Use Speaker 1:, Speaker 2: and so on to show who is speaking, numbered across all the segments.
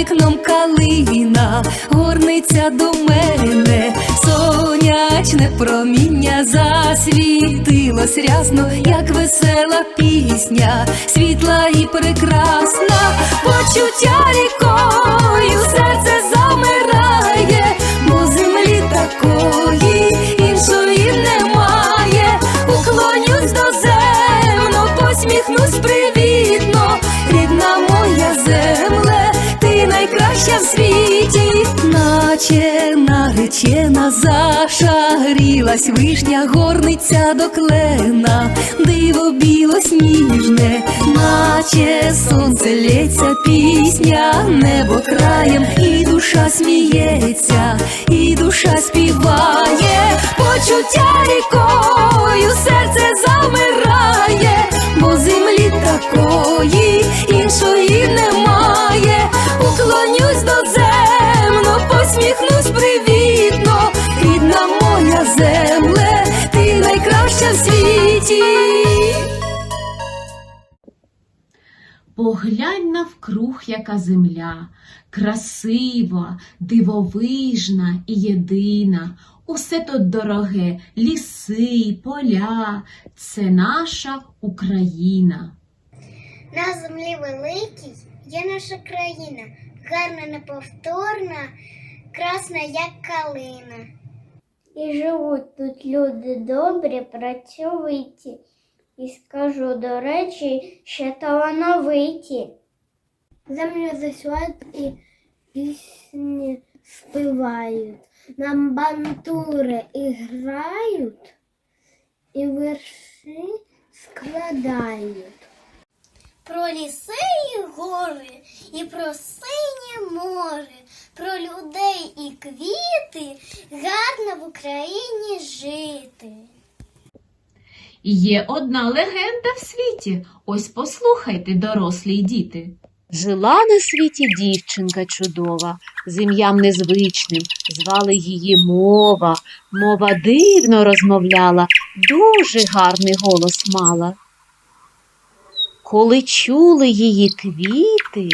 Speaker 1: вікном калина, горниця до мене, сонячне проміння засвітилось рясно, як весела пісня, світла і прекрасна, почуття рікою, серце наречена зашагрілась вишня, горниця до клена, диво білосніжне, наче сонце лється пісня, небо краєм, і душа сміється, і душа співає, почуття рікою, серце замирає, бо землі такої іншої немає. Уклонюсь до земно, земле, ти найкраща в світі.
Speaker 2: Поглянь навкруг, яка земля, красива, дивовижна і єдина. Усе тут дороге, ліси, поля, це наша Україна.
Speaker 3: На землі великій є наша країна, гарна, неповторна, красна, як калина. І живуть тут люди добрі, працьовиті, і скажу до речі, ще талановиті. Землю засівають і пісні співають, нам бантури і грають, і верші складають. Про ліси і гори, і про синє море, Про людей і квіти, гарно в Україні жити.
Speaker 2: Є одна легенда в світі. Ось послухайте, дорослі й діти.
Speaker 4: Жила на світі дівчинка чудова, з ім'ям незвичним, звали її мова. Мова дивно розмовляла, дуже гарний голос мала. Коли чули її квіти,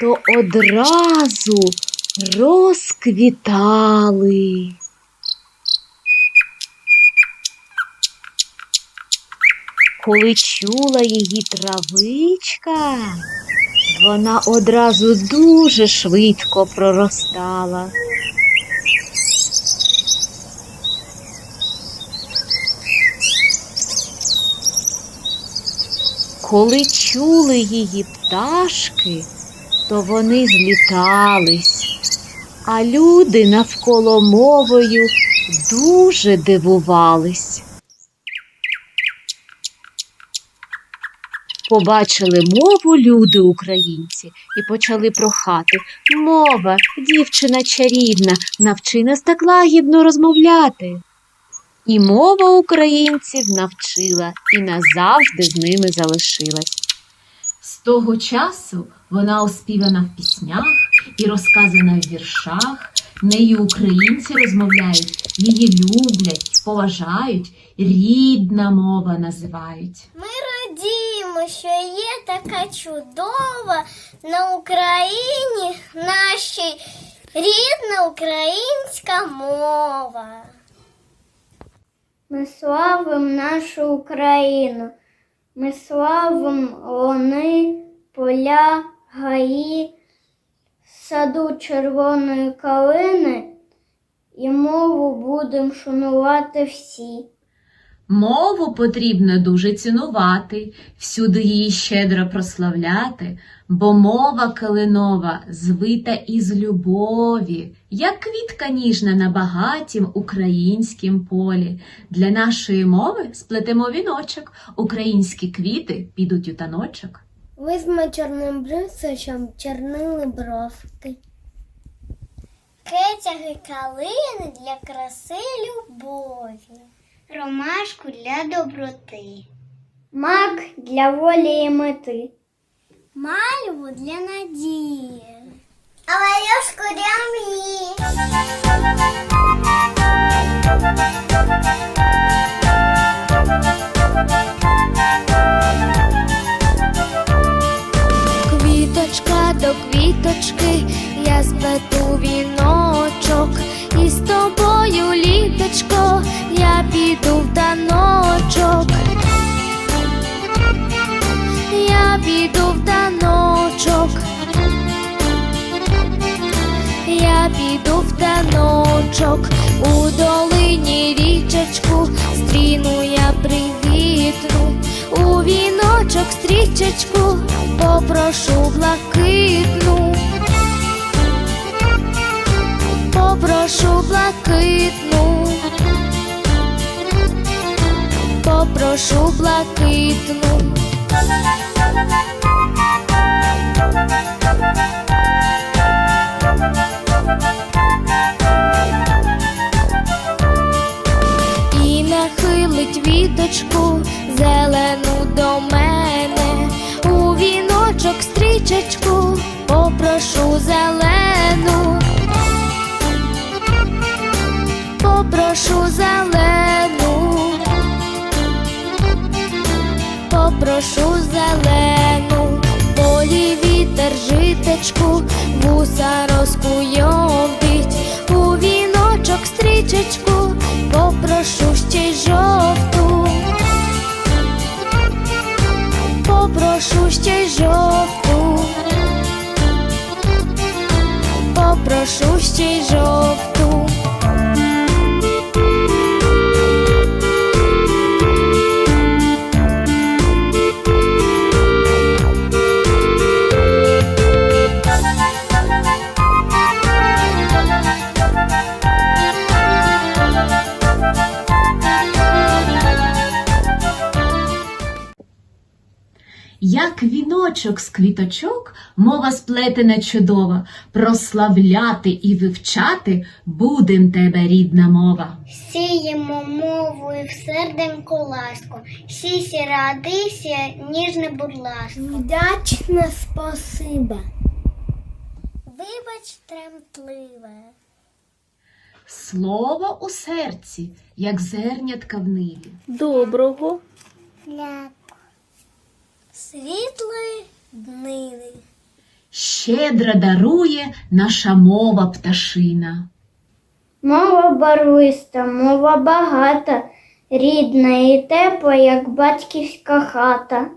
Speaker 4: то одразу розквітали. Коли чула її травичка, вона одразу дуже швидко проростала. Коли чули її пташки, то вони злітались, а люди навколо мовою дуже дивувались. Побачили мову люди українці і почали прохати. Мова, дівчина чарівна, навчи нас так лагідно розмовляти. І мова українців навчила і назавжди з ними залишилась.
Speaker 2: З того часу вона оспівана в піснях і розказана в віршах. Нею українці розмовляють, її люблять, поважають, рідна мова називають.
Speaker 3: Ми радіємо, що є така чудова на Україні нашій рідна українська мова. Ми славимо нашу Україну, ми славим луни, поля, гаї, саду червоної калини і мову будемо шанувати всі.
Speaker 2: Мову потрібно дуже цінувати, всюди її щедро прославляти, бо мова калинова звита із любові, як квітка ніжна на багатім українськім полі. Для нашої мови сплетемо віночок, українські квіти підуть у таночок.
Speaker 3: Візьме чорним брусочем чорнили бровки. Кетяги калини для краси любові. Ромашку для доброти. Мак для волі і мети. Мальву для надії. А валюшку для мрії.
Speaker 5: гілочка до квіточки, я сплету віночок, і з тобою, літочко, я піду в таночок. Я піду в таночок. Я піду в таночок, у долині річечку, стріну я привітну, у віночок стрічечку, попрошу блакитну, попрошу блакитну, попрошу блакитну. і нахилить віточку зелену до мене, у віночок стрічечку попрошу зелену, попрошу зелену, попрошу зелену, полі вітер житечку, вуса розкуйовдить,
Speaker 2: Як з квіточок, мова сплетена чудова, прославляти і вивчати будем тебе рідна мова.
Speaker 5: Сіємо мовою в серденьку ласку, сісі радися, ніжне будь ласка. Вдячне спасибо. Вибач тремтливе.
Speaker 2: Слово у серці, як зернятка в ниві.
Speaker 5: Доброго. Ляко. Світлої днини.
Speaker 2: Щедро дарує наша мова пташина.
Speaker 5: Мова барвиста, мова багата, рідна і тепла, як батьківська хата.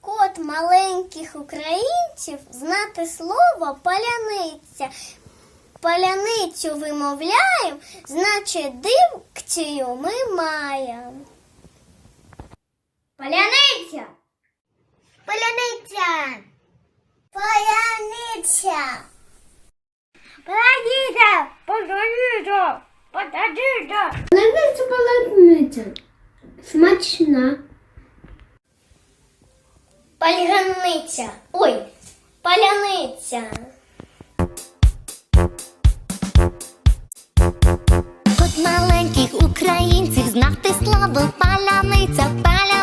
Speaker 5: Код маленьких українців знати слово паляниця. Паляницю вимовляємо, значить дикцію ми маємо. Паляниця! Паляниця! Паляниця! Подождите! Подождите! Паляниця, паляниця. Смачна. Паляниця. Ой, паляниця.
Speaker 6: От маленьких українців знати слово паляниця, паляницю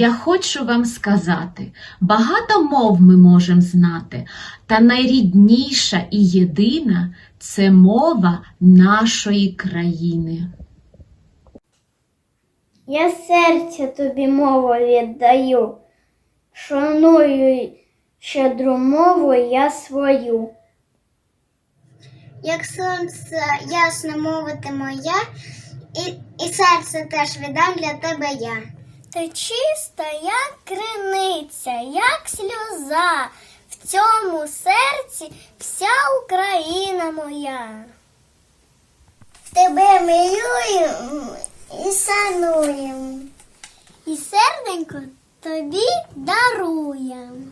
Speaker 2: Я хочу вам сказати, багато мов ми можемо знати, та найрідніша і єдина це мова нашої країни.
Speaker 5: Я серце тобі мову віддаю, шаную щедру мову я свою.
Speaker 1: Як сонце ясно мовити моя, і, і серце теж віддам для тебе я. Ти чиста, як криниця, як сльоза, в цьому серці вся Україна моя. Тебе милюємо і сануємо, і серденько тобі даруємо.